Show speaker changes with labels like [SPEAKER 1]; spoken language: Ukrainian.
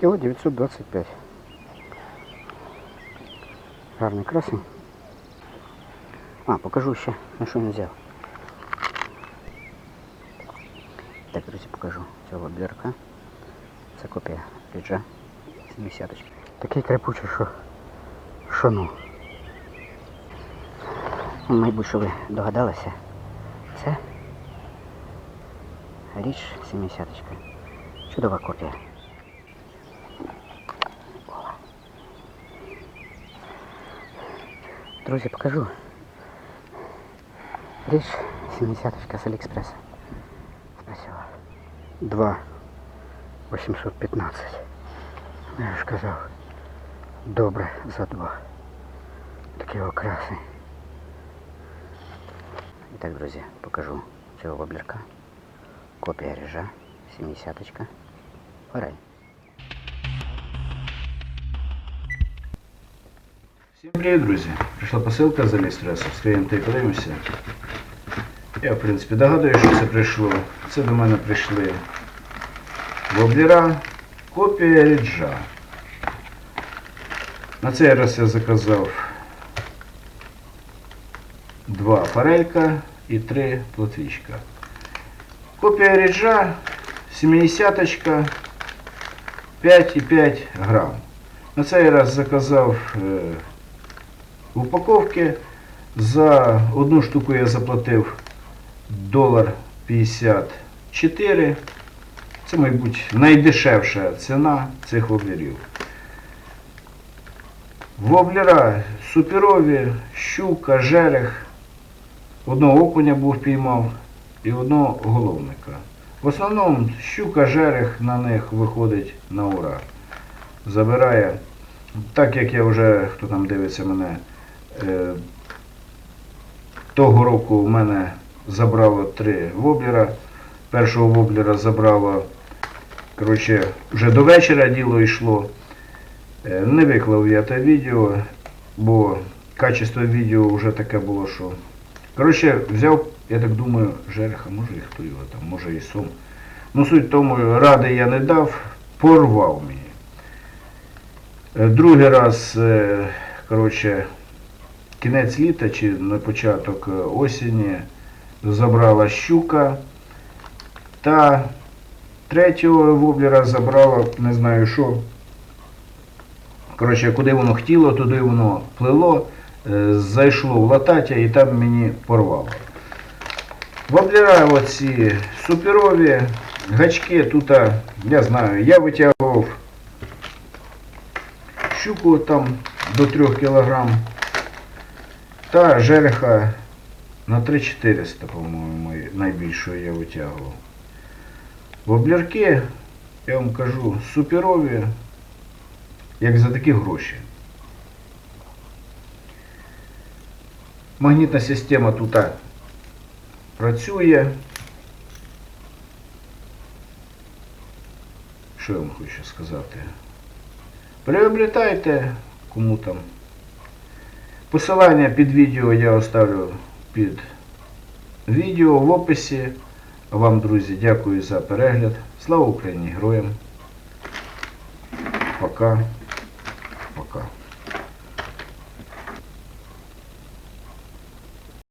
[SPEAKER 1] Кіло 925. Гарний красень. А, покажу ще, на що не взяв. Так, друзі, покажу цього воблерка. Це копія ріджа 70 Такий крепучий, що, що ну. Ну, Мабуть, що ви догадалися. Це річ 70 -ка. Чудова копія. Друзі, покажу. Річ 70 з Аліекспреса. Спасибо. 2 815. Ну, Я ж казав. Добре за два. Такі окраси. І так, друзі, покажу цього воблерка. Копія ріжа. 70 Орай.
[SPEAKER 2] Всім привіт, друзі! Прийшла посилка з Аліекспресу. Скриємо і подивимося. Я, в принципі, догадую, що це прийшло. Це до мене прийшли воблера, копія ріджа. На цей раз я заказав два форелька і три плотвічка. Копія ріджа 70 5,5 грам. На цей раз заказав е, упаковки. За одну штуку я заплатив долар 54. Це, мабуть, найдешевша ціна цих воблерів. Воблера суперові, щука, жерех. Одного окуня був піймав і одного головника. В основному щука, жерех на них виходить на ура. Забирає, так як я вже, хто там дивиться мене, того року в мене забрало три воблера. Першого воблера забрало, коротше, вже до вечора діло йшло. Е, Не виклав я те відео, бо качество відео вже таке було, що. Коротше, взяв, я так думаю, жереха, може і хто його там, може і сом. Ну суть тому, ради я не дав, порвав мені. Е, Другий раз, е, коротше, кінець літа чи на початок е, осені забрала щука. Та третього воблера забрала, не знаю що. Коротше, куди воно хотіло, туди воно плило, е, зайшло в латаття і там мені порвало. Воблера оці суперові, гачки тут, я знаю, я витягував щуку там до 3 кг. Та жереха на 3400, по-моєму, найбільшою я витягував. Воблерки, я вам кажу, суперові, як за такі гроші. Магнітна система тут працює. Що я вам хочу сказати? Приобретайте, кому там. Посилання під відео я оставлю під відео в описі. Вам, друзі, дякую за перегляд. Слава Україні, героям. Пока.